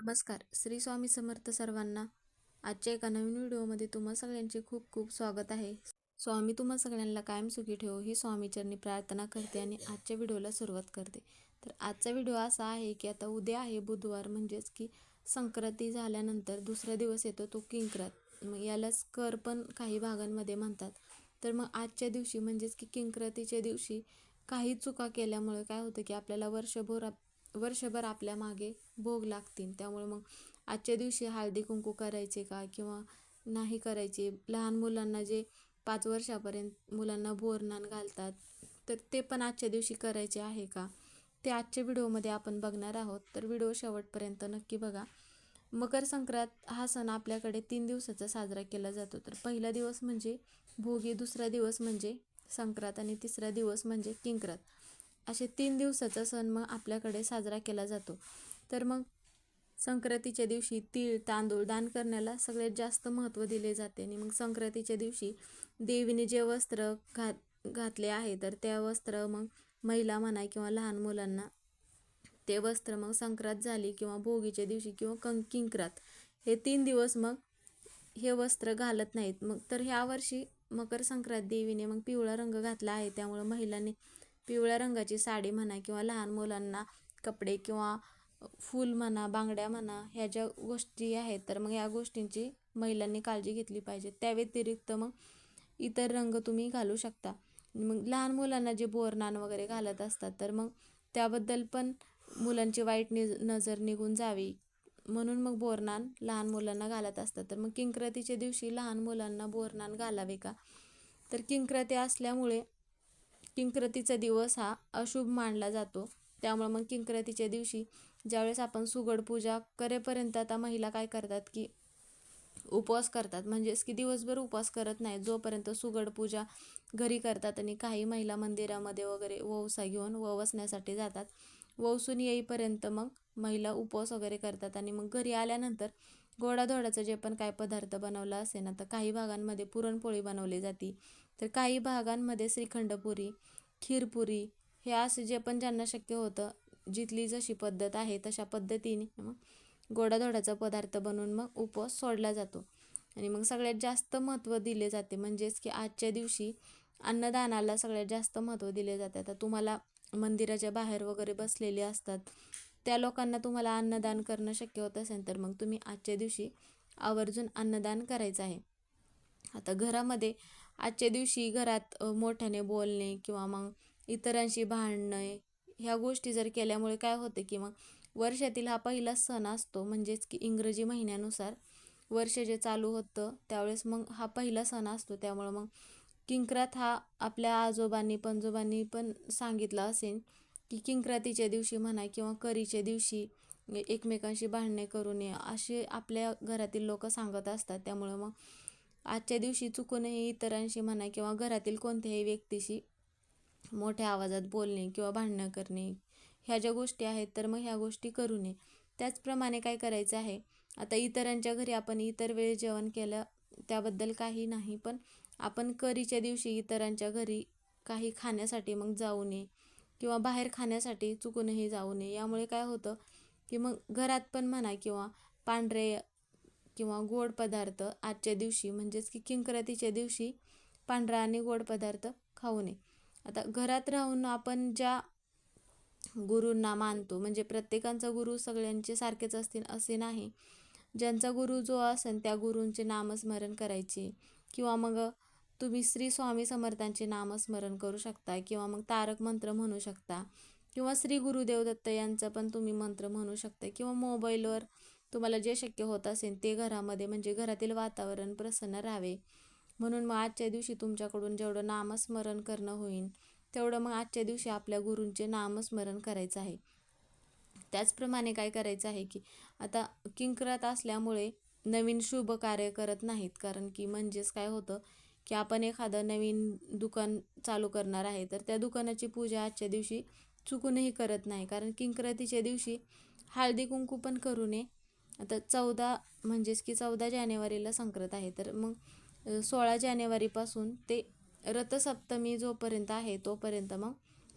नमस्कार. श्री स्वामी समर्थ सर्वांना आजच्या एका नवीन व्हिडिओमध्ये तुम्हा सगळ्यांचे खूप खूप स्वागत आहे. स्वामी तुम्हा सगळ्यांना कायम सुखी ठेवो ही स्वामीचरणी प्रार्थना करते आणि आजच्या व्हिडिओला सुरुवात करते. तर आजचा व्हिडिओ असा आहे की आता उद्या आहे बुधवार म्हणजेच की संक्रांती झाल्यानंतर दुसरा दिवस येतो तो किंक्रात. मग यालाच कर पण काही भागांमध्ये म्हणतात. तर मग आजच्या दिवशी म्हणजेच की किंक्रातीच्या दिवशी काही चुका केल्यामुळे काय होतं की आपल्याला वर्षभर वर्षभर आपल्या मागे भोग लागतील. त्यामुळे मग आजच्या दिवशी हळदी कुंकू करायचे का किंवा नाही करायचे? लहान मुलांना जे पाच वर्षापर्यंत मुलांना बोरनान घालतात तर ते पण आजच्या दिवशी करायचे आहे का? ते आजच्या व्हिडिओमध्ये आपण बघणार आहोत. तर व्हिडिओ शेवटपर्यंत नक्की बघा. मकर संक्रांत हा सण आपल्याकडे तीन दिवसाचा साजरा केला जातो. तर पहिला दिवस म्हणजे भोगी दुसरा दिवस म्हणजे संक्रांत आणि तिसरा दिवस म्हणजे किंक्रात. असे तीन दिवसाचा सण मग आपल्याकडे साजरा केला जातो. तर मग संक्रांतीच्या दिवशी तीळ तांदूळ दान करण्याला सगळ्यात जास्त महत्त्व दिले जाते आणि मग संक्रांतीच्या दिवशी देवीने जे वस्त्र घात घातले आहे तर त्या वस्त्र मग महिला म्हणा किंवा लहान मुलांना ते वस्त्र मग संक्रांत झाली किंवा भोगीच्या दिवशी किंवा कंक किंक्रात हे तीन दिवस मग हे वस्त्र घालत नाहीत. मग तर ह्या वर्षी मकर संक्रांत देवीने मग पिवळा रंग घातला आहे. त्यामुळे महिलांनी पिवळ्या रंगाची साडी म्हणा किंवा लहान मुलांना कपडे किंवा फूल म्हणा बांगड्या म्हणा ह्या ज्या गोष्टी आहेत तर मग या गोष्टींची महिलांनी काळजी घेतली पाहिजे. त्या व्यतिरिक्त मग इतर रंग तुम्ही घालू शकता. मग लहान मुलांना जे बोरनान वगैरे घालत असतात तर मग त्याबद्दल पण मुलांची वाईट नि नजर निघून जावी. म्हणून मग बोरनान लहान मुलांना घालत असतात. तर मग किंक्रातीच्या दिवशी लहान मुलांना बोरनान घालावे का? तर किंक्राती असल्यामुळे किंक्रातीचा दिवस हा अशुभ मानला जातो. त्यामुळे मग किंक्रातीच्या दिवशी ज्यावेळेस आपण सुगड पूजा करेपर्यंत आता महिला काय करतात की उपवास करतात. म्हणजेच की दिवसभर उपवास करत नाही. जोपर्यंत सुगड पूजा घरी करतात आणि काही महिला मंदिरामध्ये वगैरे ववसा घेऊन ववसण्यासाठी जातात. ववसून येईपर्यंत मग महिला उपवास वगैरे करतात आणि मग घरी आल्यानंतर गोडाधोडाचं जे पण काय पदार्थ बनवला असेल ना तर काही भागांमध्ये पुरणपोळी बनवली जाते. तर काही भागांमध्ये श्रीखंडपुरी खीरपुरी हे असं जे पण ज्यांना शक्य होतं जिथली जशी पद्धत आहे तशा पद्धतीने मग गोडाधोडाचा पदार्थ बनवून मग उपवास सोडला जातो. आणि मग सगळ्यात जास्त महत्त्व दिले जाते म्हणजेच की आजच्या दिवशी अन्नदानाला सगळ्यात जास्त महत्त्व दिले जाते. आता तुम्हाला मंदिराच्या बाहेर वगैरे बसलेले असतात त्या लोकांना तुम्हाला अन्नदान करणं शक्य होत असेल तर मग तुम्ही आजच्या दिवशी आवर्जून अन्नदान करायचं आहे. आता घरामध्ये आजच्या दिवशी घरात मोठ्याने बोलणे किंवा मग इतरांशी भांडणे ह्या गोष्टी जर केल्यामुळे काय होते की मग वर्षातील हा पहिला सण असतो म्हणजेच की इंग्रजी महिन्यानुसार वर्ष जे चालू होतं त्यावेळेस मग हा पहिला सण असतो. त्यामुळं मग किंक्रात हा आपल्या आजोबांनी पणजोबांनी पण सांगितलं असेल की किंक्रातीच्या दिवशी म्हणा किंवा करीच्या दिवशी एकमेकांशी भांडणे करू नये असे आपल्या घरातील लोक सांगत असतात. त्यामुळं मग आजच्या दिवशी चुकूनही इतरांशी म्हणा किंवा घरातील कोणत्याही व्यक्तीशी मोठ्या आवाजात बोलणे किंवा भांडणं करणे ह्या ज्या गोष्टी आहेत तर मग ह्या गोष्टी करू नये. त्याचप्रमाणे काय करायचं आहे? आता इतरांच्या घरी आपण इतर वेळी जेवण केलं त्याबद्दल काही नाही पण आपण करीच्या दिवशी इतरांच्या घरी काही खाण्यासाठी मग जाऊ नये. किंवा बाहेर खाण्यासाठी चुकूनही जाऊ नये. यामुळे काय होतं की मग घरात पण म्हणा किंवा पांढरे किंवा गोड पदार्थ आजच्या दिवशी म्हणजेच की किंकरातीच्या दिवशी पांढरा आणि गोड पदार्थ खाऊ नये. आता घरात राहून आपण ज्या गुरूंना मानतो म्हणजे प्रत्येकांचा गुरु सगळ्यांचे सारखेच असतील असे नाही. ज्यांचा गुरु जो असेल त्या गुरूंचे नामस्मरण करायचे. किंवा मग तुम्ही श्री स्वामी समर्थांचे नामस्मरण करू शकता किंवा मग तारक मंत्र म्हणू शकता. किंवा श्री गुरुदेव दत्त यांचं पण तुम्ही मंत्र म्हणू शकता किंवा मोबाईलवर तुम्हाला जे शक्य होत असेल ते घरामध्ये म्हणजे घरातील वातावरण प्रसन्न राहावे. म्हणून मग आजच्या दिवशी तुमच्याकडून जेवढं नामस्मरण करणं होईल तेवढं मग आजच्या दिवशी आपल्या गुरूंचे नामस्मरण करायचं आहे. त्याचप्रमाणे काय करायचं आहे की आता किंकरात असल्यामुळे नवीन शुभ कार्य करत नाहीत. कारण की म्हणजेच काय होतं की आपण एखादं नवीन दुकान चालू करणार आहे तर त्या दुकानाची पूजा आजच्या दिवशी चुकूनही करत नाही. कारण किंक्रातीच्या दिवशी हळदी कुंकू पण करू नये. आता चौदा म्हणजेच की चौदा जानेवारीला संक्रांत आहे तर मग सोळा जानेवारीपासून ते रथसप्तमी जोपर्यंत आहे तोपर्यंत मग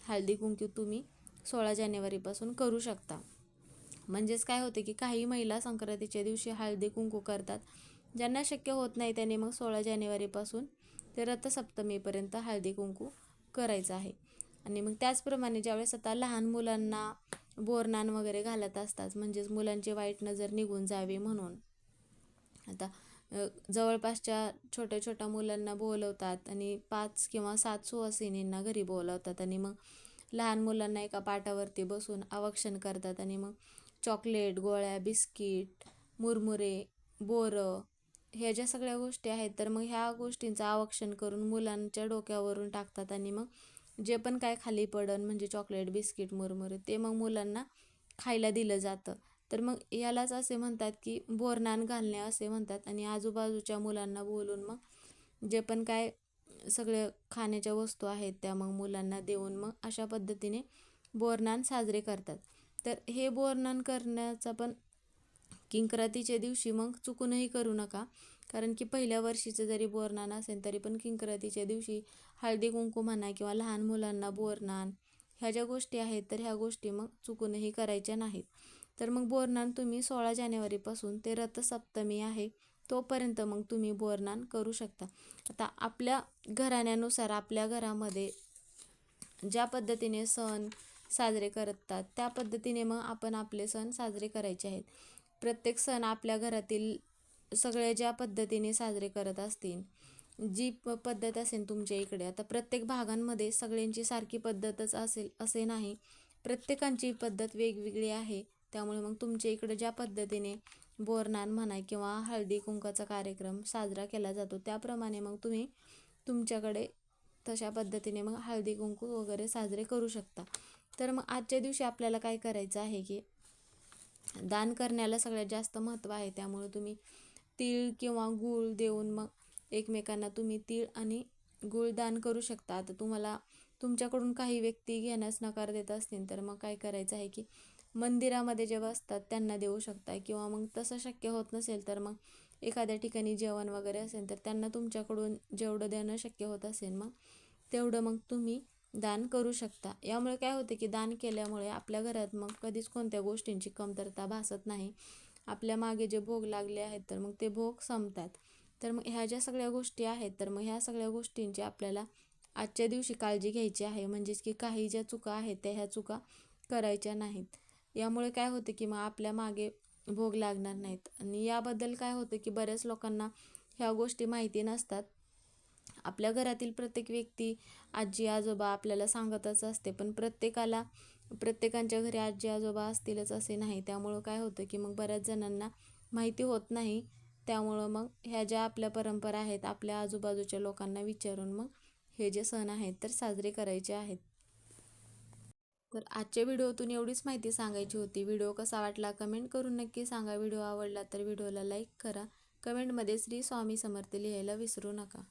हळदी कुंकू तुम्ही सोळा जानेवारीपासून करू शकता. म्हणजेच काय होते की काही महिला संक्रांतीच्या दिवशी हळदी कुंकू करतात. ज्यांना शक्य होत नाही त्यांनी मग सोळा जानेवारीपासून ते रथसप्तमीपर्यंत हळदी कुंकू करायचं आहे. आणि मग त्याचप्रमाणे ज्यावेळेस आता लहान मुलांना बोरनान वगैरे घालत असतात म्हणजेच मुलांची वाईट नजर निघून जावी म्हणून. आता जवळपासच्या छोट्या छोट्या मुलांना बोलवतात आणि पाच किंवा सात सुवासिनींना घरी बोलवतात आणि मग लहान मुलांना एका पाटावरती बसून आवक्षण करतात आणि मग चॉकलेट गोळ्या बिस्किट मुरमुरे बोरं ह्या ज्या सगळ्या गोष्टी आहेत तर मग ह्या गोष्टींचं आवक्षण करून मुलांच्या डोक्यावरून टाकतात आणि मग जे पण काय खाली पडन म्हणजे चॉकलेट बिस्किट मुरमुरे ते मग मुलांना खायला दिलं जातं. तर मग यालाच असे म्हणतात की बोरनान घालणे असे म्हणतात आणि आजूबाजूच्या मुलांना बोलून मग जे पण काय सगळे खाण्याच्या वस्तू आहेत त्या मग मुलांना देऊन मग अशा पद्धतीने बोरनान साजरे करतात. तर हे बोरनान करण्याचा पण किंक्रातीच्या दिवशी मग चुकूनही करू नका. कारण की पहिल्या वर्षीचं जरी बोरनान असेल तरी पण किंक्रातीच्या दिवशी हळदी कुंकू म्हणा किंवा लहान मुलांना बोरनान ह्या ज्या गोष्टी आहेत तर ह्या गोष्टी मग चुकूनही करायच्या नाहीत. तर मग बोरनान तुम्ही सोळा जानेवारीपासून ते रथसप्तमी आहे तोपर्यंत मग तुम्ही बोरनान करू शकता. आता आपल्या घराण्यानुसार आपल्या घरामध्ये ज्या पद्धतीने सण साजरे करतात त्या पद्धतीने मग आपण आपले सण साजरे करायचे आहेत. प्रत्येक सण आपल्या घरातील सगळे ज्या पद्धतीने साजरे करत असतील जी प पद्धत असेल तुमच्या इकडे आता प्रत्येक भागांमध्ये सगळ्यांची सारखी पद्धतच असेल असे नाही. प्रत्येकांची पद्धत वेगवेगळी आहे. त्यामुळे मग तुमच्या इकडे ज्या पद्धतीने बोरनान म्हणा किंवा हळदी कुंकाचा कार्यक्रम साजरा केला जातो त्याप्रमाणे मग तुम्ही तुमच्याकडे तशा पद्धतीने मग हळदी कुंकू वगैरे साजरे करू शकता. तर मग आजच्या दिवशी आपल्याला काय करायचं आहे की दान करण्याला सगळ्यात जास्त महत्त्व आहे. त्यामुळे तुम्ही तीळ किंवा गूळ देऊन मग एकमेकांना तुम्ही तीळ आणि गूळ दान करू शकता. आता तुम्हाला तुमच्याकडून काही व्यक्ती घेण्यास नकार देत असतील तर मग काय करायचं आहे की मंदिरामध्ये जेव्हा असतात त्यांना देऊ शकता किंवा मग तसं शक्य होत नसेल तर मग एखाद्या ठिकाणी जेवण वगैरे असेल तर त्यांना तुमच्याकडून जेवढं देणं शक्य होत असेल मग तेवढं मग तुम्ही दान करू शकता. यामुळे काय होते की दान केल्यामुळे आपल्या घरात मग कधीच कोणत्या गोष्टींची कमतरता भासत नाही. आपल्या मागे जे भोग लागले आहेत तर मग ते भोग संपतात. तर मग ह्या ज्या सगळ्या गोष्टी आहेत तर मग ह्या सगळ्या गोष्टींची आपल्याला आजच्या दिवशी काळजी घ्यायची आहे. म्हणजेच की काही ज्या चुका आहेत त्या ह्या चुका करायच्या नाहीत. यामुळे काय होते की मग आपल्या मागे भोग लागणार नाहीत. आणि याबद्दल काय होतं की बऱ्याच लोकांना ह्या गोष्टी माहिती नसतात. आपल्या घरातील प्रत्येक व्यक्ती आजी आजोबा आपल्याला सांगतच असते. पण प्रत्येकाला प्रत्येकांच्या घरी आजी आजोबा असतीलच असे नाही. त्यामुळं काय होतं की मग बऱ्याच जणांना माहिती होत नाही. त्यामुळं मग ह्या ज्या आपल्या परंपरा आहेत आपल्या आजूबाजूच्या लोकांना विचारून मग हे जे सण आहेत तर साजरे करायचे आहेत. तर आजच्या व्हिडिओतून एवढीच माहिती सांगायची होती. व्हिडिओ कसा वाटला कमेंट करून नक्की सांगा. व्हिडिओ आवडला तर व्हिडिओला लाईक करा. कमेंटमध्ये श्री स्वामी समर्थ लिहायला विसरू नका.